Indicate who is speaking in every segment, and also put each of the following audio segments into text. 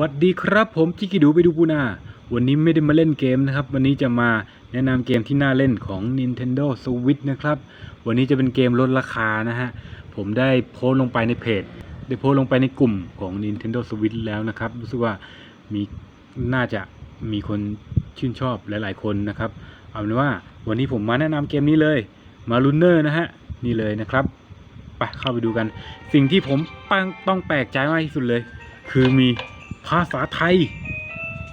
Speaker 1: วัสดีครับผมจิกิดูไปดูปูนา วันนี้ไม่ได้มาเล่นเกมนะครับ วันนี้จะมาแนะนำเกมที่น่าเล่นของ Nintendo Switch นะครับ วันนี้จะเป็นเกมลดราคานะฮะ ผมได้โพสลงไปในเพจ ได้โพสลงไปในกลุ่มของ Nintendo Switch แล้วนะครับ รู้สึกว่ามีน่าจะมีคนชื่นชอบหลาย ๆ คนนะครับ เอาเป็นว่าวันนี้ผมมาแนะนำเกมนี้เลย มาลุนเนอร์นะฮะ นี่เลยนะครับ ไปเข้าไปดูกัน สิ่งที่ผมต้องแปลกใจมากที่สุดเลย คือมี ภาษาไทย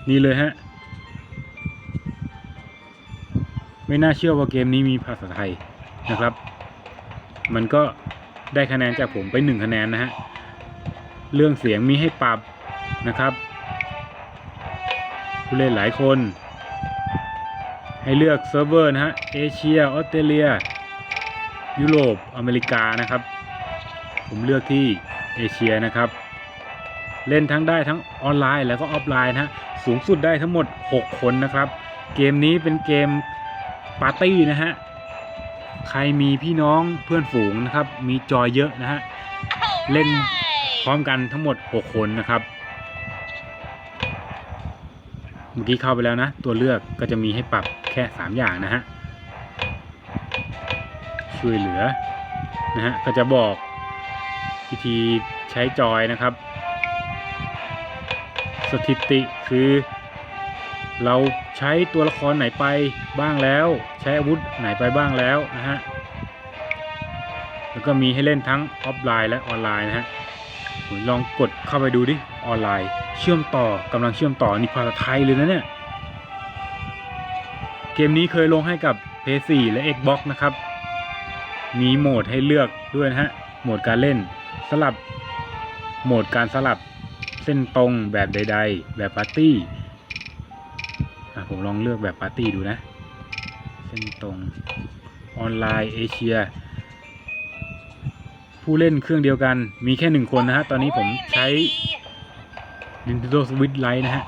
Speaker 1: นี่เลยฮะ ไม่น่าเชื่อว่าเกมนี้มีภาษาไทยนะครับ มันก็ได้คะแนนจากผมไปหนึ่งคะแนนนะฮะ เรื่องเสียงมีให้ปรับนะครับ ผู้เล่นหลายคน ให้เลือกเซิร์ฟเวอร์นะฮะ เอเชีย ออสเตรเลีย ยุโรป อเมริกานะครับ ผมเลือกที่เอเชียนะครับ เล่นทั้งได้ทั้งออนไลน์แล้วก็ออฟไลน์นะฮะสูงสุดได้ทั้งหมด 6 คนนะครับ เกมนี้เป็นเกมปาร์ตี้นะฮะใครมีพี่น้องเพื่อนฝูงนะครับ มีจอยเยอะนะฮะเล่นพร้อมกันทั้งหมด 6 คนนะครับ เมื่อกี้เข้าไปแล้วนะ ตัวเลือกก็จะมีให้ปรับแค่ 3 อย่างนะฮะช่วยเหลือนะฮะก็จะบอกวิธีใช้จอยนะครับ สถิติคือ เราใช้ตัวละครไหนไปบ้างแล้ว ใช้อาวุธไหนไปบ้างแล้วนะฮะแล้วก็มีให้เล่นทั้งออฟไลน์และออนไลน์นะฮะลองกดเข้าไปดูดิออนไลน์ เชื่อมต่อกำลังเชื่อมต่อนี่ภาษาไทยเลยนะเนี่ยเกมนี้เคยลงให้กับ PS4 และ Xbox นะครับ มีโหมดให้เลือกด้วยนะฮะ โหมดการเล่นสลับ โหมดการสลับ ส้นตรงแบบใด ๆ แบบปาร์ตี้ผมลองเลือกแบบปาร์ตี้ดูนะ เส้นตรงออนไลน์เอเชีย ผู้เล่นเครื่องเดียวกันมีแค่หนึ่งคนนะฮะ ตอนนี้ผมใช้ Nintendo Switch Lite นะฮะ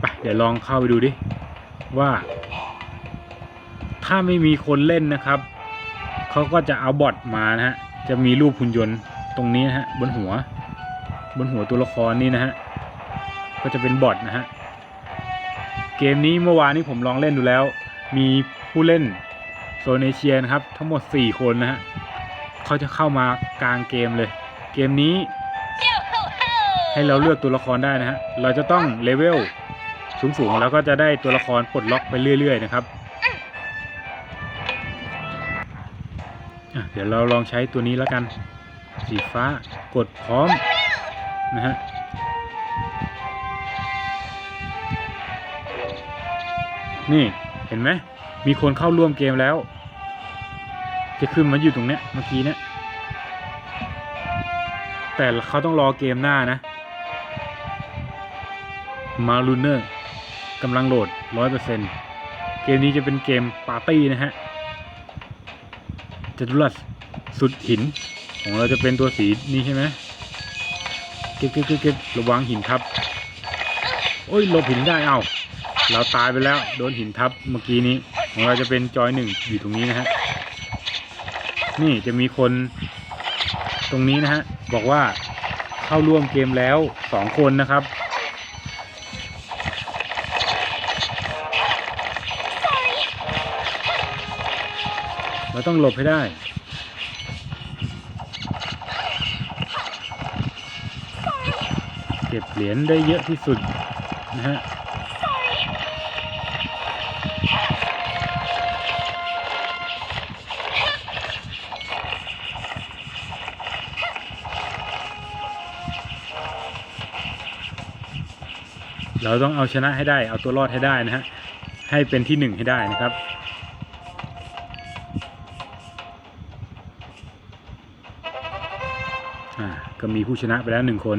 Speaker 1: ไปเดี๋ยวลองเข้าไปดูดิ ว่า ถ้าไม่มีคนเล่นนะครับ เขาก็จะเอาบอทมานะฮะ จะมีรูปหุ่นยนต์ตรงนี้นะฮะ บนหัว บนหัวตัวละครนี่นะฮะ ก็จะเป็นบอทนะฮะ เกมนี้เมื่อวานนี้ผมลองเล่นดูแล้ว มีผู้เล่นโซนเอเชียนะครับ ทั้งหมด 4 คนนะฮะเขาจะเข้ามากลางเกมเลย เกมนี้ให้เราเลือกตัวละครได้นะฮะ เราจะต้องเลเวลสูงๆแล้วก็จะได้ตัวละครปลดล็อกไปเรื่อย ๆ นะครับเดี๋ยวเราลองใช้ตัวนี้แล้วกัน สีฟ้ากดพร้อม นะฮะนี่เห็นไหมมีคนเข้าร่วมเกมแล้ว จะขึ้นมาอยู่ตรงเนี้ยเมื่อกี้เนี้ยแต่เขาต้องรอเกมหน้านะมาลูเนอร์กำลังโหลด 100%เกมนี้จะเป็นเกมปาร์ตี้นะฮะจัตุรัสสุดหิน ของเราจะเป็นตัวสีนี้ใช่ไหม เก็บเก็บเก็บระวังหินทับ โอ้ยหลบหินได้เอาเราตายไปแล้ว โดนหินทับเมื่อกี้นี้ ของเราจะเป็นจอยหนึ่งอยู่ตรงนี้นะฮะ นี่จะมีคนตรงนี้นะฮะ บอกว่าเข้าร่วมเกมแล้วสองคนนะครับ เราต้องหลบให้ได้ เหรียญได้เยอะที่สุดนะฮะเราต้องเอาชนะให้ได้ เอาตัวรอดให้ได้นะฮะ ให้เป็นที่หนึ่งให้ได้นะครับอ่าก็มีผู้ชนะไปแล้วหนึ่งคน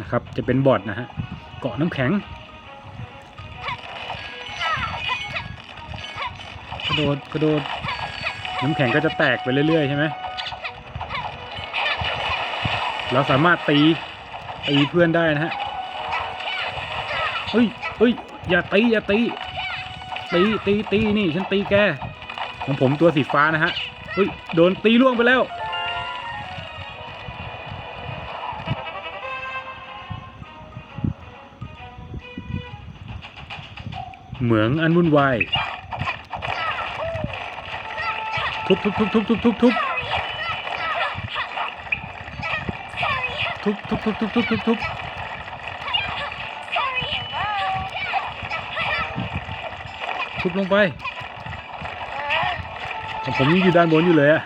Speaker 1: นะครับ จะเป็นบอทนะฮะเกาะน้ำแข็งกระโดดกระโดดน้ำแข็งก็จะแตกไปเรื่อยๆใช่ไหมเราสามารถตีตีเพื่อนได้นะฮะเฮ้ยเฮ้ยอย่าตีอย่าตีตีตีตีนี่ฉันตีแกของผมตัวสีฟ้านะฮะเฮ้ยโดนตีล่วงไปแล้ว เหมืองอันวุ่นวายทุบทุบทุบทุบทุบทุบทุบทุบทุบทุบทุบทุบทุบทุบทุบลงไปของผมยังอยู่ด้านบนอยู่เลยอะ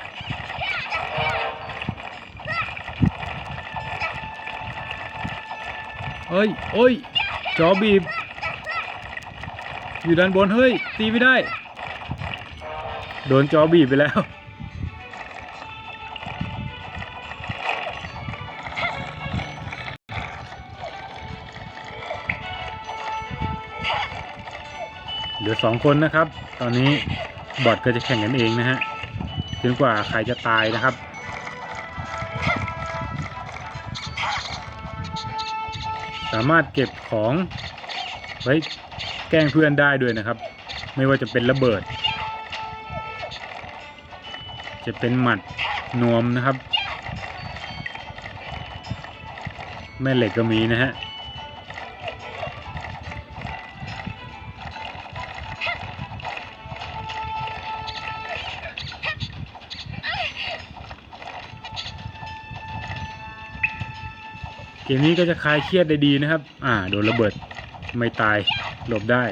Speaker 1: เฮ้ยโอ้ยจอบีบ อยู่ด้านบนเฮ้ย ตีไม่ได้ โดนจอบีบไปแล้ว เหลือสองคนนะครับ ตอนนี้บอทก็จะแข่งกันเองนะฮะจนกว่าใครจะตายนะครับสามารถเก็บของไว้ แกล้งเพื่อนได้ด้วยนะครับ ไม่ว่าจะเป็นระเบิด จะเป็นหมัดนวมนะครับ แม่เหล็กก็มีนะฮะเกมนี้ก็จะคลายเครียดได้ดีนะครับ อ่า โดนระเบิดไม่ตาย หลบได้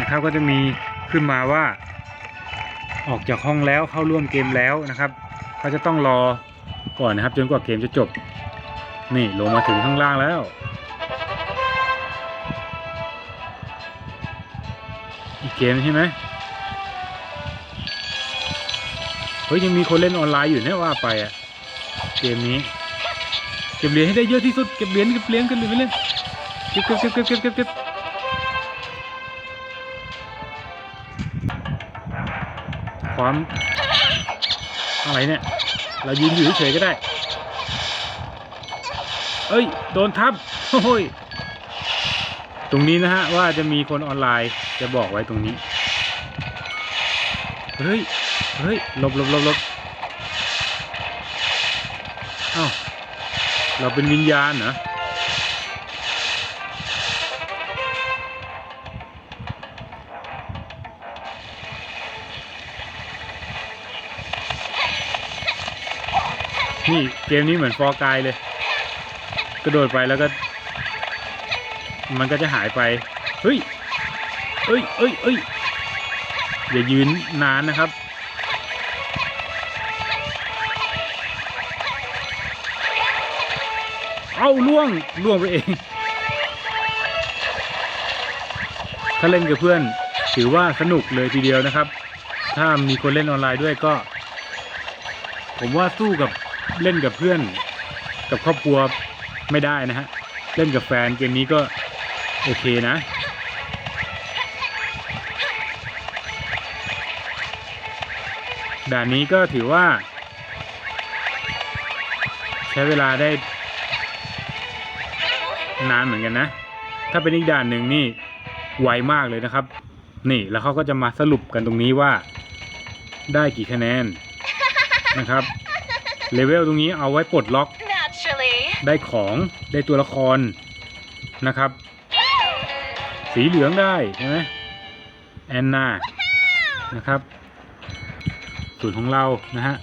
Speaker 1: นะครับก็จะมีขึ้นมาว่า ออกจากห้องแล้วเข้าร่วมเกมแล้วนะครับเขาจะต้องรอก่อนนะครับ จนกว่าเกมจะจบ นี่ลงมาถึงข้างล่างแล้ว อีกเกมใช่ไหม เฮ้ยยังมีคนเล่นออนไลน์อยู่เนี่ยว่าไปอะเกมนี้เก็บเหรียญให้ได้เยอะที่สุดเก็บเหรียญเก็บเหรียญกันเลยไปเลยเก็บเก็บเก็บเก็บเก็บเก็บเก็บความอะไรเนี่ย เรายืนอยู่เฉยก็ได้ เอ้ย โดนทับโอ้ยตรงนี้นะฮะว่าจะมีคนออนไลน์จะบอกไว้ตรงนี้ เฮ้ย เฮ้ยหลบหลบหลบหลบเอ้าเราเป็นวิญญาณเหรอนี่เกมนี้เหมือนฟอร์กายเลย กระโดดไปแล้วก็ มันก็จะหายไป เฮ้ย เอ้ยเอ้ยเอ้ยอย่ายืนนานนะครับ เอาล่วงล่วงไปเอง ถ้าเล่นกับเพื่อนถือว่าสนุกเลยทีเดียวนะครับ ถ้ามีคนเล่นออนไลน์ด้วยก็ ผมว่าสู้กับเล่นกับเพื่อน กับครอบครัวไม่ได้นะฮะ เล่นกับแฟนเกมนี้ก็โอเคนะด่านนี้ก็ถือว่า ใช้เวลาได้ นานเหมือนกันนะ ถ้าเป็นอีกด่านหนึ่งนี่ไวมากเลยนะครับ นี่แล้วเขาก็จะมาสรุปกันตรงนี้ว่า ได้กี่คะแนนนะครับเลเวลตรงนี้เอาไว้ปลดล็อก
Speaker 2: Naturally.
Speaker 1: ได้ของได้ตัวละครนะครับ สีเหลืองได้ใช่ไหมแอนนานะครับสูตรของเรานะฮะ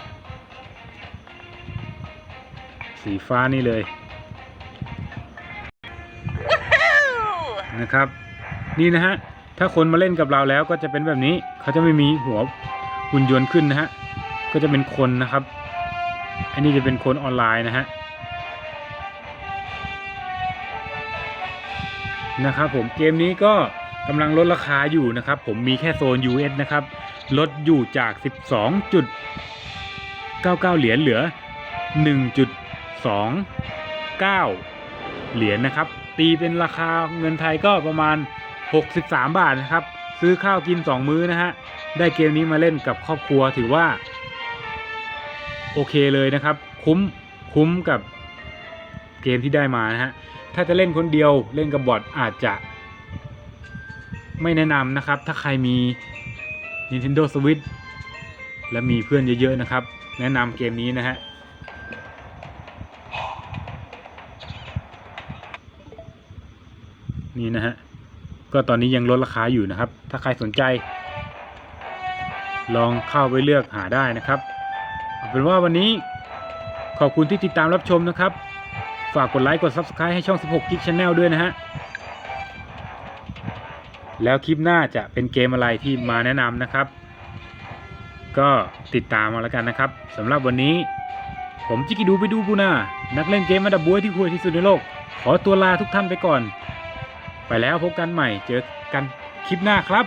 Speaker 1: สีฟ้านี่เลย นะครับ นี่นะฮะถ้าคนมาเล่นกับเราแล้วก็จะเป็นแบบนี้เขาจะไม่มีหัวหุ่นยนต์ขึ้นนะฮะก็จะเป็นคนนะครับ อันนี้จะเป็นคนออนไลน์นะฮะนะครับผมเกมนี้ก็กำลังลดราคาอยู่นะครับ ผมมีแค่โซน US นะครับ ลดอยู่จาก 12.99 เหรียญเหลือ 1.29 เหรียญนะครับ ตีเป็นราคาเงินไทยก็ประมาณ 63 บาทนะครับ ซื้อข้าวกิน 2 มื้อนะฮะ ได้เกมนี้มาเล่นกับครอบครัวถือว่า โอเคเลยนะครับ คุ้มคุ้มกับเกมที่ได้มานะฮะ ถ้าจะเล่นคนเดียวเล่นกับบอทอาจจะ ไม่แนะนำนะครับ ถ้าใครมี Nintendo Switch และมีเพื่อนเยอะ ๆ นะครับ แนะนำเกมนี้นะฮะ นี่นะฮะก็ตอนนี้ยังลดราคาอยู่นะครับ ถ้าใครสนใจ ลองเข้าไปเลือกหาได้นะครับเอาเป็นว่าวันนี้ขอบคุณที่ติดตามรับชมนะครับ ฝากกดไลค์กด Subscribe ให้ช่อง 16 Geek Channel ด้วยนะฮะแล้วคลิปหน้าจะเป็นเกมอะไรที่มาแนะนำนะครับ ก็ติดตามมาแล้วกันนะครับสำหรับวันนี้ ผมจิกิดูไปดูบูนานักเล่นเกมอันดับบวยที่คุยที่สุดในโลก ขอตัวลาทุกท่านไปก่อน ไปแล้วพบกันใหม่เจอกันคลิปหน้าครับ